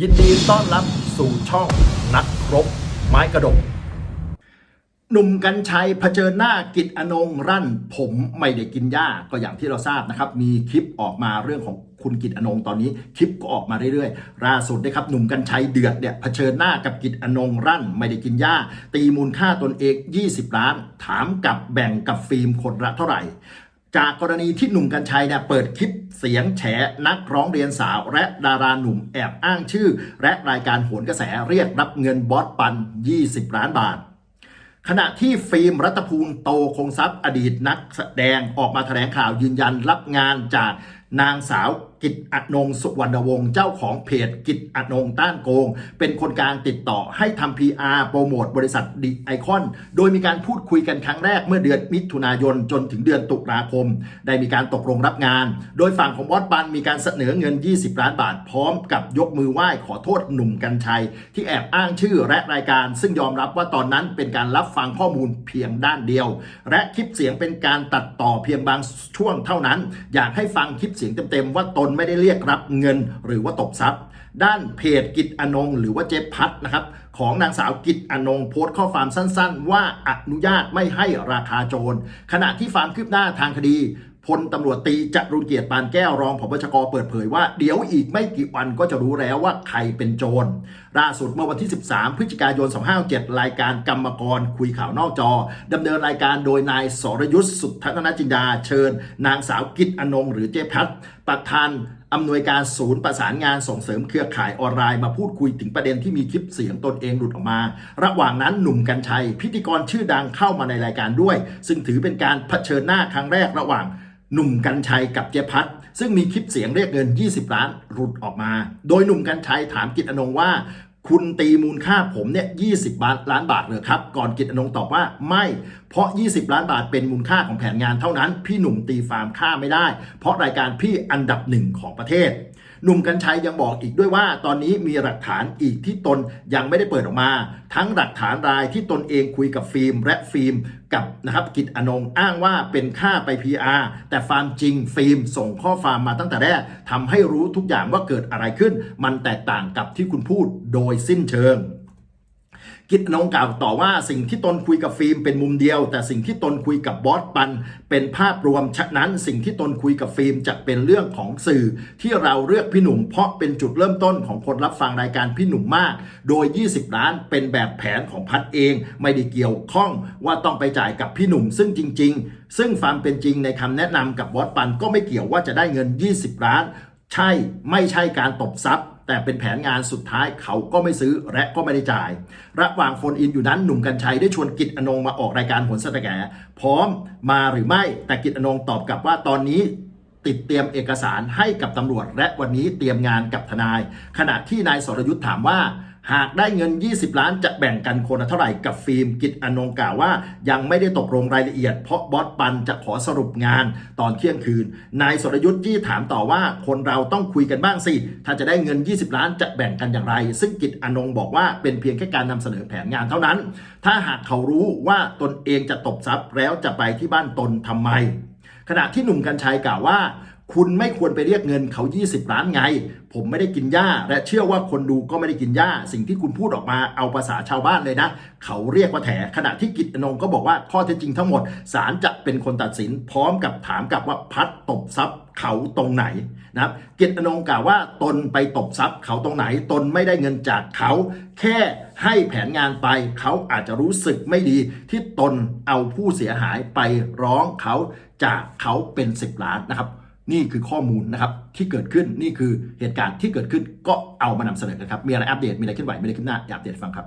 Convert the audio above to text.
ยินดีต้อนรับสู่ช่องนักรบไม้กระดก หนุ่มกัญชัยเผชิญหน้ากิจอนงรั่น ผมไม่ได้กินหญ้าก็อย่างที่เราทราบนะครับ มีคลิปออกมาเรื่องของคุณกิจอนงตอนนี้คลิปก็ออกมาเรื่อยๆล่าสุดนะครับหนุ่มกัญชัยเดือดเนี่ยเผชิญหน้ากับกิจอนงรั่น ไม่ได้กินหญ้า ตีมูลค่าตนเอง 20 ล้าน ถามกับแบ่งกับฟิล์มคนละเท่าไหร่ จากกรณีที่หนุ่มกัญชัยเนี่ยเปิดคลิปเสียงแฉนักร้องเรียนสาว และดาราหนุ่มแอบอ้างชื่อ และรายการโหนกระแสเรียกรับเงินบอสปัน 20 ล้านบาท ขณะที่ฟิล์มรัตภูมิโตคงทรัพย์อดีตนักแสดงออกมาแถลงข่าวยืนยันรับงานจาก นางสาวกิจอนงสุวรรณวงศ์เจ้าของเพจกิจอนงต้านโกง เป็นคนกลางติดต่อให้ทำ PR โปรโมทบริษัทดีไอคอน โดยมีการพูดคุยกันครั้งแรกเมื่อเดือนมิถุนายนจนถึงเดือนตุลาคม ได้มีการตกลงรับงาน โดยฝั่งของบอสปันมีการเสนอเงิน 20 ล้านบาทพร้อมกับยกมือไหว้ขอโทษหนุ่มกัญชัย ที่แอบอ้างชื่อและรายการ ซึ่งยอมรับว่าตอนนั้นเป็นการรับฟังข้อมูลเพียงด้านเดียว และคลิปเสียงเป็นการตัดต่อเพียงบางช่วงเท่านั้น อยากให้ฟังคลิปสียงเต็มๆว่าตนไม่ได้เรียกรับเงินหรือว่าตบทรัพย์ ด้านเพจกิจอนงหรือว่าเจ๊พัดนะครับของนางสาวกิจอนงโพสต์ข้อความสั้นๆ ว่าอนุญาตไม่ให้ราคาโจรขณะที่ความคืบหน้าทางคดี พลตำรวจตีจรุนเกียรติปานแก้วรองผบชกเปิดเผยว่าเดี๋ยวอีกไม่กี่วันก็จะรู้แล้วว่าใครเป็นโจรล่าสุดเมื่อวันที่ 13 พฤศจิกายน 257 รายการกรรมกรคุยข่าวนอกจอดำเนินรายการโดยนายสรยุทธ์สุทธนจินดาเชิญ นางสาวกิจอนงหรือเจ๊พัดประธานอำนวยการศูนย์ประสานงานส่งเสริมเครือข่ายออนไลน์มาพูดคุยถึงประเด็นที่มีคลิปเสียงตนเองหลุดออกมา ระหว่างนั้นหนุ่มกัญชัย พิธีกรชื่อดังเข้ามาในรายการด้วย ซึ่งถือเป็นการเผชิญหน้าครั้งแรกระหว่าง หนุ่มกัญชัยกับเจ๊พัดซึ่งมีคลิปเสียงเรียกเงิน 20 ล้านหลุดออกมา โดยหนุ่มกัญชัยถามกิจอนงว่า คุณตีมูลค่าผมเนี่ย20ล้านบาทเลยครับ ก่อนกิจอนงตอบว่าไม่ เพราะ 20 ล้านบาทเป็นมูลค่าของแผนงานเท่านั้น พี่หนุ่มตีฟาร์มค่าไม่ได้ เพราะรายการพี่อันดับหนึ่งของประเทศหนุ่มกัญชัยยังบอกอีกด้วยว่า ตอนนี้มีหลักฐานอีกที่ตนยังไม่ได้เปิดออกมา ทั้งหลักฐานรายที่ตนเองคุยกับฟิล์มและฟิล์ม กับนะครับกิจอนงอ้างว่าเป็นค่าไป PR แต่ฟาร์มจริงฟิล์มส่งข้อความมาตั้งแต่แรกทำให้รู้ทุกอย่างว่าเกิดอะไรขึ้น มันแตกต่างกับที่คุณพูดโดยสิ้นเชิง กิจนงกล่าวต่อว่าสิ่งที่ตนคุยกับฟิล์มเป็นมุมเดียว แต่สิ่งที่ตนคุยกับบอสปัน เป็นภาพรวมฉะนั้น สิ่งที่ตนคุยกับฟิล์มจะเป็นเรื่องของสื่อ ที่เราเลือกพี่หนุ่ม เพราะเป็นจุดเริ่มต้นของคนรับฟังรายการพี่หนุ่มมาก โดย 20 ล้านเป็นแบบแผนของพัดเอง ไม่ได้เกี่ยวข้องว่าต้องไปจ่ายกับพี่หนุ่ม ซึ่งจริง ๆ ซึ่งความเป็นจริงในคำแนะนำกับบอสปันก็ไม่เกี่ยวว่าจะได้เงิน 20 ล้าน ใช่ไม่ใช่การตบทรัพย์ แต่เป็นแผนงานสุดท้ายเขาก็ไม่ซื้อและก็ไม่ได้จ่าย ระหว่างโฟนอินอยู่นั้นหนุ่มกัญชัยได้ชวนกิจอนงมาออกรายการผลสตแกพร้อมมาหรือไม่แต่กิจอนงตอบกลับว่าตอนนี้ติดเตรียมเอกสารให้กับตำรวจ และวันนี้เตรียมงานกับทนาย ขณะที่นายสรยุทธ์ถามว่า หากได้เงิน 20 ล้านจะแบ่งกันคนละเท่าไหร่กับฟิล์มกิจอนงกล่าวว่า ยังไม่ได้ตกลงรายละเอียดเพราะบอสปันจะขอสรุปงานตอนเที่ยงคืน นายสรยุทธ์ยี่ถามต่อว่าคนเราต้องคุยกันบ้างสิ ถ้าจะได้เงิน 20 ล้านจะแบ่งกันอย่างไร ซึ่งกิจอนงบอกว่าเป็นเพียงแค่การนำเสนอแผนงานเท่านั้น ถ้าหากเขารู้ว่าตนเองจะตบทรัพย์แล้วจะไปที่บ้านตนทำไม ขณะที่หนุ่มกัญชัยกล่าวว่า คุณไม่ควรไปเรียกเงินเขา 20 ล้านไง ผมไม่ได้กินหญ้า และเชื่อว่าคนดูก็ไม่ได้กินหญ้า สิ่งที่คุณพูดออกมาเอาภาษาชาวบ้านเลยนะ เขาเรียกว่าแถขณะที่กิจอนงก็บอกว่าข้อเท็จจริงทั้งหมดศาลจะเป็นคนตัดสิน พร้อมกับถามกลับว่าพัดตบทรัพย์เขาตรงไหนนะครับกิอนงกล่าวว่าตนไปตบทรัพย์เขาตรงไหน ตนไม่ได้เงินจากเขา แค่ให้แผนงานไปเขาอาจจะรู้สึกไม่ดี ที่ตนเอาผู้เสียหายไปร้องเขาจากเขาเป็น 10 ล้านนะครับ นี่คือข้อมูลนะครับที่เกิดขึ้นนี่คือเหตุการณ์ที่เกิดขึ้นก็เอามานำเสนอกันครับ มีอะไรอัปเดตมีอะไรขึ้นไหวมีอะไรขึ้นหน้าอยากอัปเดตฟังครับ